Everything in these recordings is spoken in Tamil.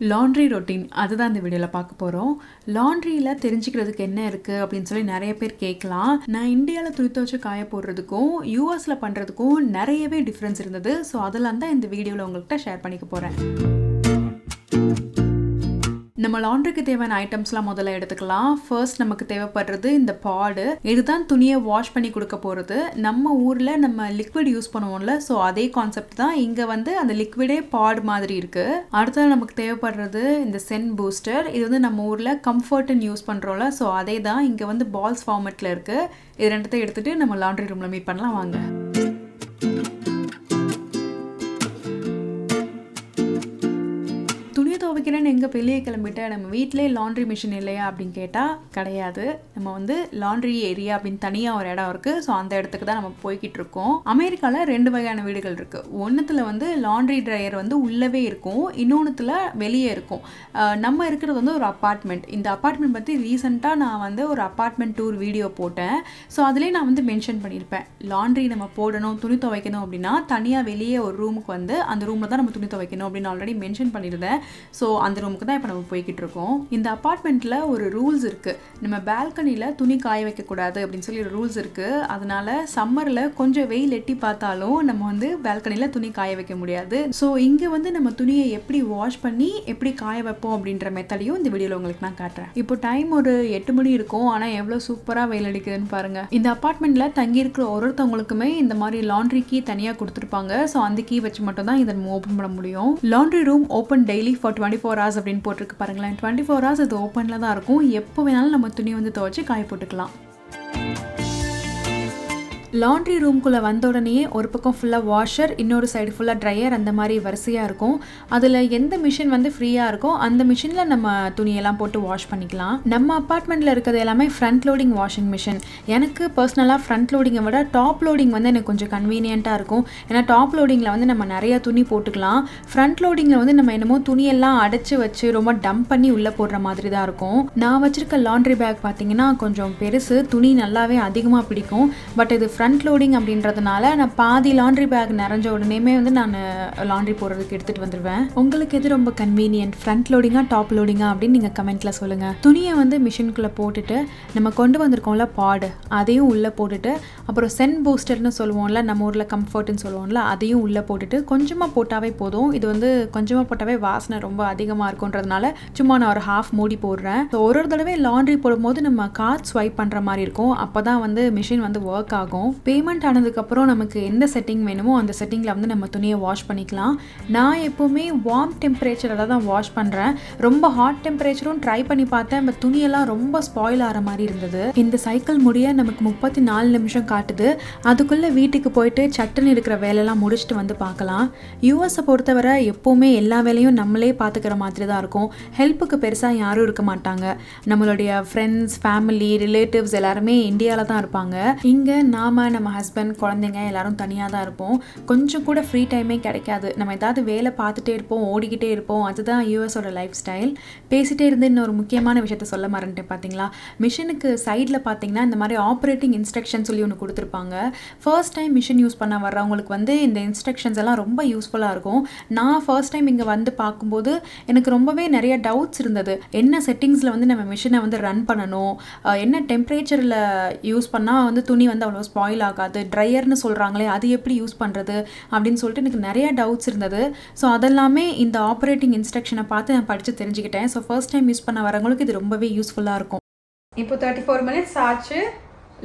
லாண்ட்ரி ரொட்டீன் அதுதான் இந்த வீடியோவில் பார்க்க போகிறோம் லாண்ட்ரியில் தெரிஞ்சுக்கிறதுக்கு என்ன இருக்குது அப்படின்னு சொல்லி நிறைய பேர் கேட்கலாம். நான் இந்தியாவில் துணி துவச்சி காய போடுறதுக்கும் யூஎஸில் பண்ணுறதுக்கும் நிறையவே டிஃப்ரென்ஸ் இருந்தது. ஸோ அதெல்லாம் தான் இந்த வீடியோவில் உங்கள்கிட்ட ஷேர் பண்ணிக்க போகிறேன் நம்ம லாண்ட்ரிக்கு தேவையான ஐட்டம்ஸ்லாம் முதல்ல எடுத்துக்கலாம். ஃபர்ஸ்ட் நமக்கு தேவைப்படுறது இந்த பாடு. இதுதான் துணியை வாஷ் பண்ணி கொடுக்க போகிறது நம்ம ஊரில் நம்ம லிக்விட் யூஸ் பண்ணுவோம்ல ஸோ அதே கான்செப்ட் தான் இங்கே வந்து அந்த லிக்விடே பாடு மாதிரி இருக்குது அடுத்தது நமக்கு தேவைப்படுறது இந்த சென் பூஸ்டர் இது வந்து நம்ம ஊரில் கம்ஃபர்ட்னு யூஸ் பண்ணுறோம்ல ஸோ அதே தான் இங்கே வந்து பால்ஸ் ஃபார்மெட்டில் இருக்குது இது ரெண்டுத்தையும் எடுத்துகிட்டு நம்ம லாண்ட்ரி ரூமில் மீட் பண்ணலாம். வாங்க. எங்கே வெளியே கிளம்பிட்டு நம்ம வீட்டிலே லாண்ட்ரி மிஷின் இல்லையா அப்படின்னு கேட்டால் கிடையாது. நம்ம வந்து லாண்ட்ரி ஏரியா அப்படின்னு தனியாக ஒரு இடம் இருக்குது ஸோ அந்த இடத்துக்கு தான் நம்ம போய்கிட்டு இருக்கோம். அமெரிக்காவில் ரெண்டு வகையான வீடுகள் இருக்குது ஒன்றுத்தில் வந்து லாண்ட்ரி ட்ரையர் வந்து உள்ளவே இருக்கும். இன்னொன்றுத்தில் வெளியே இருக்கும். நம்ம இருக்கிறது வந்து ஒரு அப்பார்ட்மெண்ட் இந்த அப்பார்ட்மெண்ட் பற்றி ரீசெண்டாக நான் வந்து ஒரு அப்பார்ட்மெண்ட் டூர் வீடியோ போட்டேன். ஸோ அதிலே நான் வந்து மென்ஷன் பண்ணியிருப்பேன். லாண்ட்ரி நம்ம போடணும் துணி துவைக்கணும் அப்படின்னா தனியாக வெளியே ஒரு ரூமுக்கு வந்து அந்த ரூமில் தான் நம்ம துணி துவைக்கணும் அப்படின்னு ஆல்ரெடி மென்ஷன் பண்ணியிருந்தேன். ஸோ அந்த ரூம் ரூமுக்கு தான் இப்போ நம்ம போய்கிட்டு இருக்கோம். இந்த அப்பார்ட்மெண்ட்டில் ஒரு ரூல்ஸ் இருக்குது நம்ம பால்கனியில் துணி காய வைக்கக்கூடாது அப்படின்னு சொல்லி ஒரு ரூல்ஸ் இருக்குது அதனால சம்மரில் கொஞ்சம் வெயில் எட்டி பார்த்தாலும் நம்ம வந்து பால்கனியில் துணி காய வைக்க முடியாது. ஸோ இங்கே வந்து நம்ம துணியை எப்படி வாஷ் பண்ணி எப்படி காய வைப்போம் அப்படின்ற மெத்தடையும் இந்த வீடியோவில் உங்களுக்கு நான் காட்டுறேன். இப்போ டைம் ஒரு எட்டு மணி இருக்கும். ஆனால் எவ்வளோ சூப்பராக வெயில் அடிக்குதுன்னு பாருங்கள் இந்த அப்பார்ட்மெண்ட்டில் தங்கியிருக்கிற ஒருத்தவங்களுக்குமே இந்த மாதிரி லாண்ட்ரி கீ தனியாக கொடுத்துருப்பாங்க. ஸோ அந்த கீ வச்சு மட்டும் தான் இதை நம்ம ஓப்பன் பண்ண முடியும். Laundry room open daily for twenty four hours அப்படின்னு போட்டிருக்கு பாருங்களேன். டுவெண்ட்டி ஃபோர் ஹவர்ஸ் இது ஓப்பனில் தான் இருக்கும். எப்போ வேணாலும் நம்ம துணி வந்து துவச்சி காய போட்டுக்கலாம். லாண்ட்ரி ரூம்குள்ளே வந்த உடனேயே ஒரு பக்கம் ஃபுல்லாக வாஷர் இன்னொரு சைடு ஃபுல்லாக ட்ரையர் அந்த மாதிரி வரிசையாக இருக்கும். அதில் எந்த மிஷின் வந்து ஃப்ரீயாக இருக்கோ அந்த மிஷினில் நம்ம துணியெல்லாம் போட்டு வாஷ் பண்ணிக்கலாம். நம்ம அப்பார்ட்மெண்ட்டில் இருக்கிறது எல்லாமே ஃப்ரண்ட் லோடிங் வாஷிங் மிஷின் எனக்கு பர்சனலாக ஃப்ரண்ட் லோடிங்கை விட டாப் லோடிங் வந்து எனக்கு கொஞ்சம் கன்வீனியண்ட்டாக இருக்கும். ஏன்னா டாப் லோடிங்கில் வந்து நம்ம நிறையா துணி போட்டுக்கலாம். ஃப்ரண்ட் லோடிங்கில் வந்து நம்ம என்னமோ துணியெல்லாம் அடைச்சி வச்சு ரொம்ப டம்ப் பண்ணி உள்ளே போடுற மாதிரி தான் இருக்கும். நான் வச்சிருக்க லாண்ட்ரி பேக் பார்த்தீங்கன்னா கொஞ்சம் பெருசு துணி நல்லாவே அதிகமாக பிடிக்கும். பட் இது ஃப்ரண்ட் லோடிங் அப்படின்றதுனால நான் பாதி லாண்ட்ரி பேக் நிறைஞ்ச உடனேமே வந்து நான் லாண்ட்ரி போடுறதுக்கு எடுத்துகிட்டு வந்துடுவேன் உங்களுக்கு எது ரொம்ப கன்வீனியன்ட் ஃப்ரண்ட் லோடிங்காக டாப் லோடிங்காக அப்படின்னு நீங்கள் கமெண்ட்டில் சொல்லுங்கள் துணியை வந்து மிஷினுக்குள்ளே போட்டுட்டு நம்ம கொண்டு வந்திருக்கோம்ல பாடு அதையும் உள்ளே போட்டுட்டு அப்புறம் சென் பூஸ்டர்னு சொல்லுவோம்ல நம்ம ஊரில் கம்ஃபர்ட்னு சொல்லுவோம்ல அதையும் உள்ளே போட்டுட்டு கொஞ்சமாக போட்டாவே போதும். இது வந்து கொஞ்சமாக போட்டாவே வாசனை ரொம்ப அதிகமாக இருக்குன்றதுனால சும்மா நான் ஒரு ஹாஃப் மூடி போடுறேன். ஸோ ஒரு ஒரு தடவை லாண்ட்ரி போடும்போது நம்ம கார்ட் ஸ்வைப் பண்ணுற மாதிரி இருக்கும். அப்போ தான் வந்து மிஷின் வந்து ஒர்க் ஆகும். பேமெண்ட் ஆனதுக்கப்புறம் நமக்கு எந்த செட்டிங் வேணுமோ அந்த செட்டிங்கில் வந்து நம்ம துணியை வாஷ் பண்ணிக்கலாம். நான் எப்போவுமே வார்ம் டெம்பரேச்சரில் தான் வாஷ் பண்ணுறேன் ரொம்ப ஹாட் டெம்பரேச்சரும் ட்ரை பண்ணி பார்த்தேன். பட் துணியெல்லாம் ரொம்ப ஸ்பாயில் ஆகிற மாதிரி இருந்தது. இந்த சைக்கிள் முடிய நமக்கு முப்பத்தி நாலு நிமிஷம் காட்டுது. அதுக்குள்ளே வீட்டுக்கு போயிட்டு சட்டுன்னு இருக்கிற வேலையெல்லாம் முடிச்சுட்டு வந்து பார்க்கலாம். யூஎஸை பொறுத்தவரை எப்போவுமே எல்லா வேலையும் நம்மளே பார்த்துக்கிற மாதிரி தான் இருக்கும். ஹெல்ப்புக்கு பெருசாக யாரும் இருக்க மாட்டாங்க. நம்மளுடைய ஃப்ரெண்ட்ஸ் ஃபேமிலி ரிலேட்டிவ்ஸ் எல்லாருமே இந்தியாவில் தான் இருப்பாங்க. இங்கே நாம் நம்ம ஹஸ்பண்ட் குழந்தைங்க எல்லாரும் தனியாக தான் இருப்போம். கொஞ்சம் கூட ஃப்ரீ டைமே கிடைக்காது. நம்ம ஏதாவது வேலை பார்த்துட்டே இருப்போம் ஓடிக்கிட்டே இருப்போம். அதுதான் யூஎஸோட லைஃப் ஸ்டைல் பேசிகிட்டே இருந்து இன்னொரு முக்கியமான விஷயத்த சொல்ல மறந்துட்டேன் பார்த்தீங்களா மிஷினுக்கு சைடில் பார்த்தீங்கன்னா இந்த மாதிரி ஆப்ரேட்டிங் இன்ஸ்ட்ரக்ஷன் சொல்லி ஒன்று கொடுத்துருப்பாங்க. ஃபர்ஸ்ட் டைம் மிஷின் யூஸ் பண்ண வர்றவங்களுக்கு வந்து இந்த இன்ஸ்ட்ரக்ஷன்ஸ் எல்லாம் ரொம்ப யூஸ்ஃபுல்லாக இருக்கும். நான் ஃபர்ஸ்ட் டைம் இங்கே வந்து பார்க்கும்போது எனக்கு ரொம்பவே நிறைய டவுட்ஸ் இருந்தது. என்ன செட்டிங்ஸில் வந்து நம்ம மிஷினை வந்து ரன் பண்ணணும்? என்ன டெம்பரேச்சரில் யூஸ் பண்ணால் வந்து துணி வந்து அவ்வளோ ஸ்பாயில் ஆகாது ட்ரையர்னு சொல்கிறாங்களே அது எப்படி யூஸ் பண்ணுறது அப்படின்னு சொல்லிட்டு எனக்கு நிறைய டவுட்ஸ் இருந்தது. ஸோ அதெல்லாமே இந்த ஆப்ரேட்டிங் இன்ஸ்ட்ரக்ஷனை பார்த்து நான் படித்து தெரிஞ்சுக்கிட்டேன். ஸோ ஃபர்ஸ்ட் டைம் யூஸ் பண்ண வரவங்களுக்கு இது ரொம்பவே யூஸ்ஃபுல்லாக இருக்கும். இப்போ தேர்ட்டி ஃபோர் மினிட்ஸ் ஆச்சு.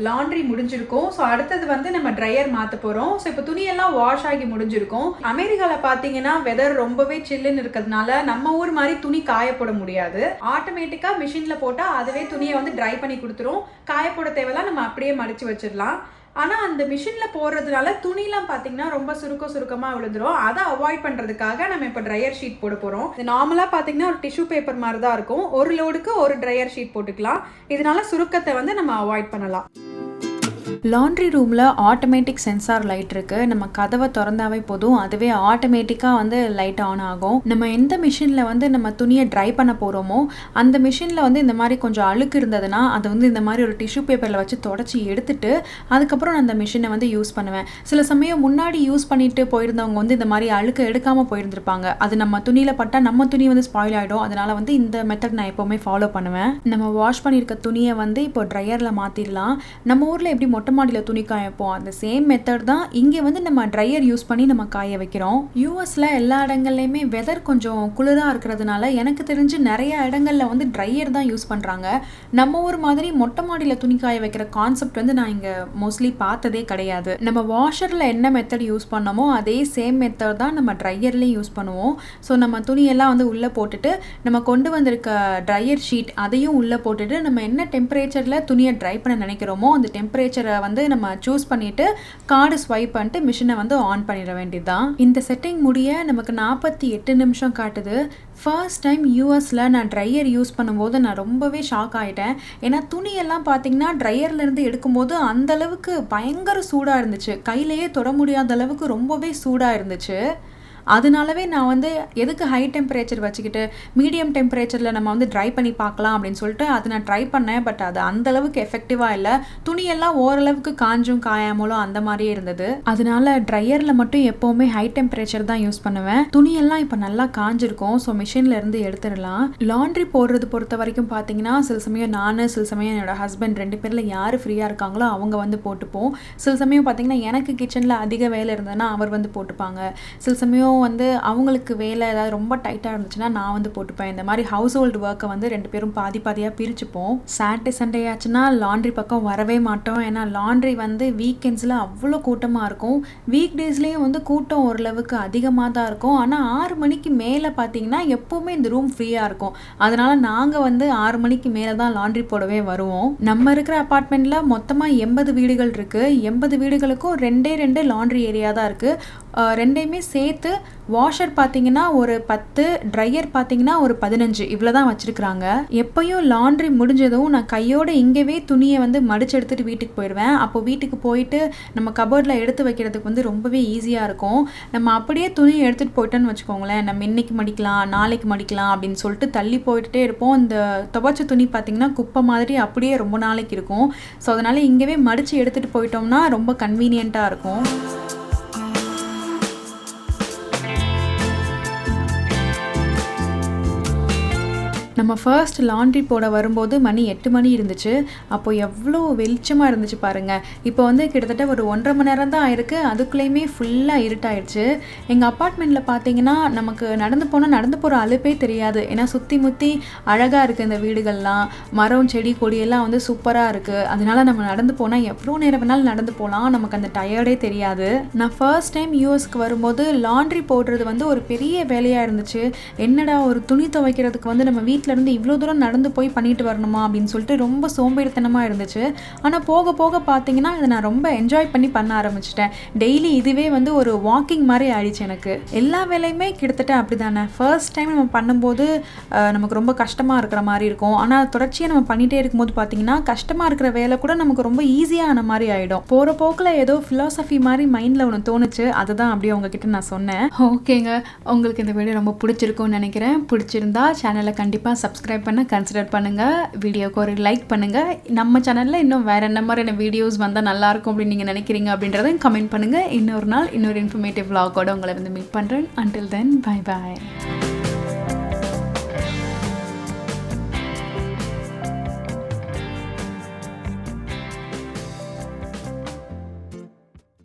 லாண்ட்ரி முடிஞ்சிருக்கும். ஸோ அடுத்தது வந்து நம்ம ட்ரையர் மாற்ற போகிறோம் ஸோ இப்போ துணியெல்லாம் வாஷ் ஆகி முடிஞ்சிருக்கும். அமெரிக்காவில் பார்த்தீங்கன்னா வெதர் ரொம்பவே சில்லுன்னு இருக்கிறதுனால நம்ம ஊர் மாதிரி துணி காயப்போட முடியாது. ஆட்டோமேட்டிக்காக மிஷினில் போட்டால் அதுவே துணியை வந்து ட்ரை பண்ணி கொடுத்துரும். காயப்போட தேவைலாம் நம்ம அப்படியே மடித்து வச்சிடலாம். ஆனால் அந்த மிஷினில் போடுறதுனால துணிலாம் பார்த்தீங்கன்னா ரொம்ப சுருக்க சுருக்கமாக விழுந்துரும். அதை அவாய்ட் பண்ணுறதுக்காக நம்ம இப்போ ட்ரையர் ஷீட் போட போகிறோம் இது நார்மலாக பார்த்தீங்கன்னா ஒரு டிஷ்யூ பேப்பர் மாதிரி தான் இருக்கும். ஒரு லோடுக்கு ஒரு ட்ரையர் ஷீட் போட்டுக்கலாம். இதனால சுருக்கத்தை வந்து நம்ம அவாய்ட் பண்ணலாம். லாண்ட்ரி ரூமில் ஆட்டோமேட்டிக் சென்சார் லைட் இருக்குது நம்ம கதவை திறந்தாவே போதும். அதுவே ஆட்டோமேட்டிக்காக வந்து லைட் ஆன் ஆகும். நம்ம எந்த மிஷினில் வந்து நம்ம துணியை ட்ரை பண்ண போகிறோமோ அந்த மிஷினில் வந்து இந்த மாதிரி கொஞ்சம் அழுக்கு இருந்ததுன்னா அதை வந்து இந்த மாதிரி ஒரு டிஷ்யூ பேப்பரில் வச்சு தொடச்சி எடுத்துட்டு அதுக்கப்புறம் நான் அந்த மிஷினை வந்து யூஸ் பண்ணுவேன். சில சமயம் முன்னாடி யூஸ் பண்ணிட்டு போயிருந்தவங்க வந்து இந்த மாதிரி அழுக்கு எடுக்காமல் போயிருந்திருப்பாங்க. அது நம்ம துணியில் பட்டால் நம்ம துணி வந்து ஸ்பாயில் ஆகிடும் அதனால வந்து இந்த மெத்தட் நான் எப்போவுமே ஃபாலோ பண்ணுவேன். நம்ம வாஷ் பண்ணியிருக்க துணியை வந்து இப்போ ட்ரையரில் மாற்றிடலாம் நம்ம ஊரில் எப்படி மொட்டை மாடியில் துணி காய வைப்போம் அந்த சேம் மெத்தட் தான் இங்கே வந்து நம்ம ட்ரையர் யூஸ் பண்ணி நம்ம காய வைக்கிறோம். யூஎஸில் எல்லா இடங்கள்லையுமே வெதர் கொஞ்சம் குளிராக இருக்கிறதுனால எனக்கு தெரிஞ்சு நிறைய இடங்களில் வந்து ட்ரையர் தான் யூஸ் பண்ணுறாங்க நம்ம ஊர் மாதிரி மொட்டை மாடியில் துணி காய வைக்கிற கான்செப்ட் வந்து நான் இங்கே மோஸ்ட்லி பார்த்ததே கிடையாது. நம்ம வாஷரில் என்ன மெத்தட் யூஸ் பண்ணோமோ அதே சேம் மெத்தட் தான் நம்ம ட்ரையர்லேயும் யூஸ் பண்ணுவோம். ஸோ நம்ம துணியெல்லாம் வந்து உள்ளே போட்டுட்டு நம்ம கொண்டு வந்திருக்க ட்ரையர் ஷீட் அதையும் உள்ளே போட்டுட்டு நம்ம என்ன டெம்பரேச்சரில் துணியை ட்ரை பண்ண நினைக்கிறோமோ அந்த டெம்பரேச்சரை வந்து நம்ம சூஸ் பண்ணிவிட்டு கார்டு ஸ்வைப் பண்ணிட்டு மிஷினை வந்து ஆன் பண்ணிட வேண்டியது தான் இந்த செட்டிங் முடிய நமக்கு நாற்பத்தி எட்டு நிமிஷம் காட்டுது. ஃபர்ஸ்ட் டைம் யூஎஸில் நான் ட்ரையர் யூஸ் பண்ணும்போது நான் ரொம்பவே ஷாக் ஆகிட்டேன் ஏன்னா துணியெல்லாம் பார்த்தீங்கன்னா ட்ரையர்லேருந்து எடுக்கும்போது அந்தளவுக்கு பயங்கர சூடாக இருந்துச்சு. கையிலேயே தொட முடியாத அளவுக்கு ரொம்பவே சூடாக இருந்துச்சு. அதனாலவே நான் வந்து எதுக்கு ஹை டெம்பரேச்சர் வச்சுக்கிட்டு மீடியம் டெம்பரேச்சரில் நம்ம வந்து ட்ரை பண்ணி பார்க்கலாம் அப்படின்னு சொல்லிட்டு அதை நான் ட்ரை பண்ணேன். பட் அது அந்த அளவுக்கு எஃபெக்டிவாக இல்லை. துணியெல்லாம் ஓரளவுக்கு காஞ்சும் காயாமலும் அந்த மாதிரியே இருந்தது. அதனால ட்ரையரில் மட்டும் எப்போவுமே ஹை டெம்பரேச்சர் தான் யூஸ் பண்ணுவேன். துணியெல்லாம் இப்போ நல்லா காஞ்சிருக்கும். ஸோ மிஷினில் இருந்து எடுத்துடலாம். லாண்ட்ரி போடுறது பொறுத்த வரைக்கும் பார்த்தீங்கன்னா சில சமயம் நான் சில சமயம் என்னோட ஹஸ்பண்ட் ரெண்டு பேரில் யார் ஃப்ரீயாக இருக்காங்களோ அவங்க வந்து போட்டுப்போம். சில சமயம் பார்த்தீங்கன்னா எனக்கு கிச்சனில் அதிக வேலை இருந்ததுன்னா அவர் வந்து போட்டுப்பாங்க. சில சமயம் வந்து அவங்களுக்கு வேலை ஏதாவது ரொம்ப டைட்டாக இருந்துச்சுன்னா நான் வந்து போட்டுப்பேன். இந்த மாதிரி ஹவுஸ் ஹோல்டு ஒர்க்கை வந்து ரெண்டு பேரும் பாதி பாதியாக பிரிச்சுப்போம். சாட்டர்டே சண்டே ஆச்சுன்னா லாண்ட்ரி பக்கம் வரவே மாட்டோம். ஏன்னா லாண்ட்ரி வந்து வீக்கெண்ட்ஸில் அவ்வளோ கூட்டமாக இருக்கும். வீக் டேஸ்லேயும் வந்து கூட்டம் ஓரளவுக்கு அதிகமாக தான் இருக்கும். ஆனால் ஆறு மணிக்கு மேலே பார்த்தீங்கன்னா எப்போவுமே இந்த ரூம் ஃப்ரீயாக இருக்கும். அதனால் நாங்கள் வந்து ஆறு மணிக்கு மேலே தான் லாண்ட்ரி போடவே வருவோம். நம்ம இருக்கிற அப்பார்ட்மெண்ட்டில் மொத்தமாக எண்பது வீடுகள் இருக்குது எண்பது வீடுகளுக்கும் ரெண்டே ரெண்டு லாண்ட்ரி ஏரியா தான் இருக்குது ரெண்டையுமே சேர்த்து வாஷர் பார்த்தீங்கன்னா ஒரு பத்து ட்ரையர் பார்த்தீங்கன்னா ஒரு பதினஞ்சு. இவ்வளோ தான் வச்சுருக்குறாங்க. எப்போயும் லாண்ட்ரி முடிஞ்சதும் நான் கையோடு இங்கேவே துணியை வந்து மடிச்சு எடுத்துகிட்டு வீட்டுக்கு போயிடுவேன். அப்போ வீட்டுக்கு போயிட்டு நம்ம கபோர்டில் எடுத்து வைக்கிறதுக்கு வந்து ரொம்பவே ஈஸியாக இருக்கும். நம்ம அப்படியே துணியை எடுத்துகிட்டு போயிட்டோன்னு வச்சுக்கோங்களேன். நம்ம இன்னைக்கு மடிக்கலாம் நாளைக்கு மடிக்கலாம் அப்படின்னு சொல்லிட்டு தள்ளி போயிட்டே இருப்போம். இந்த துவைச்ச துணி பார்த்தீங்கன்னா குப்பை மாதிரி அப்படியே ரொம்ப நாளைக்கு இருக்கும். ஸோ அதனால் இங்கேவே மடித்து எடுத்துகிட்டு போயிட்டோம்னா ரொம்ப கன்வீனியண்ட்டாக இருக்கும். நம்ம ஃபர்ஸ்ட் லாண்ட்ரி போட வரும்போது மணி எட்டு மணி இருந்துச்சு. அப்போ எவ்வளோ வெளிச்சமாக இருந்துச்சு பாருங்கள் இப்போ வந்து கிட்டத்தட்ட ஒரு ஒன்றரை மணி நேரம் தான் ஆயிருக்கு. அதுக்குள்ளேயுமே ஃபுல்லாக இருட்டாயிடுச்சு. எங்கள் அப்பார்ட்மெண்ட்டில் பார்த்தீங்கன்னா நமக்கு நடந்து போனால் நடந்து போகிற அழுப்பே தெரியாது. ஏன்னா சுற்றி முற்றி அழகாக இருக்குது இந்த வீடுகள்லாம். மரம் செடி கொடியெல்லாம் வந்து சூப்பராக இருக்குது அதனால நம்ம நடந்து போனால் எவ்வளோ நேரம் வேணாலும் நடந்து போகலாம் நமக்கு அந்த டயர்டே தெரியாது. நான் ஃபர்ஸ்ட் டைம் யூஎஸ்க்கு வரும்போது லாண்ட்ரி போடுறது வந்து ஒரு பெரிய வேலையாக இருந்துச்சு. என்னடா ஒரு துணி துவைக்கிறதுக்கு வந்து நம்ம வீட்டில் இருந்து இவ்வளோ தூரம் நடந்து போய் பண்ணிட்டு வரணுமா அப்படின்னு சொல்லிட்டு ரொம்ப சோம்பேறித்தனமாக இருந்துச்சு. ஆனால் போக போக பார்த்தீங்கன்னா இதை நான் ரொம்ப என்ஜாய் பண்ணி பண்ண ஆரம்பிச்சிட்டேன். டெய்லி இதுவே வந்து ஒரு வாக்கிங் மாதிரி ஆயிடுச்சு எனக்கு. எல்லா வேலையுமே கிட்டத்தட்ட அப்படி தானே ஃபர்ஸ்ட் டைம் நம்ம பண்ணும்போது நமக்கு ரொம்ப கஷ்டமாக இருக்கிற மாதிரி இருக்கும். ஆனால் தொடர்ச்சியாக நம்ம பண்ணிகிட்டே இருக்கும்போது பார்த்தீங்கன்னா கஷ்டமாக இருக்கிற வேலை கூட நமக்கு ரொம்ப ஈஸியான மாதிரி ஆகிடும் போகிற போக்கில் ஏதோ ஃபிலாசபி மாதிரி மைண்டில் ஒன்று தோணுச்சு. அதுதான் அப்படியே உங்ககிட்ட நான் சொன்னேன். ஓகேங்க. உங்களுக்கு இந்த வீடியோ ரொம்ப பிடிச்சிருக்கும்னு நினைக்கிறேன். பிடிச்சிருந்தா சேனலை கண்டிப்பாக சப்ஸ்கிரைப் பண்ண கன்சிடர் பண்ணுங்கள் வீடியோக்கு ஒரு லைக் பண்ணுங்கள் நம்ம சேனலில் இன்னும் வேறு என்ன மாதிரியான வீடியோஸ் வந்தால் நல்லாயிருக்கும் அப்படின்னு நீங்கள் நினைக்கிறீங்க அப்படின்றதையும் கமெண்ட் பண்ணுங்கள் இன்னொரு நாள் இன்னொரு இன்ஃபர்மேட்டிவ் vlog-ஓட உங்களை வந்து மீட் பண்ணுறேன் அண்டில் தென் பை பாய்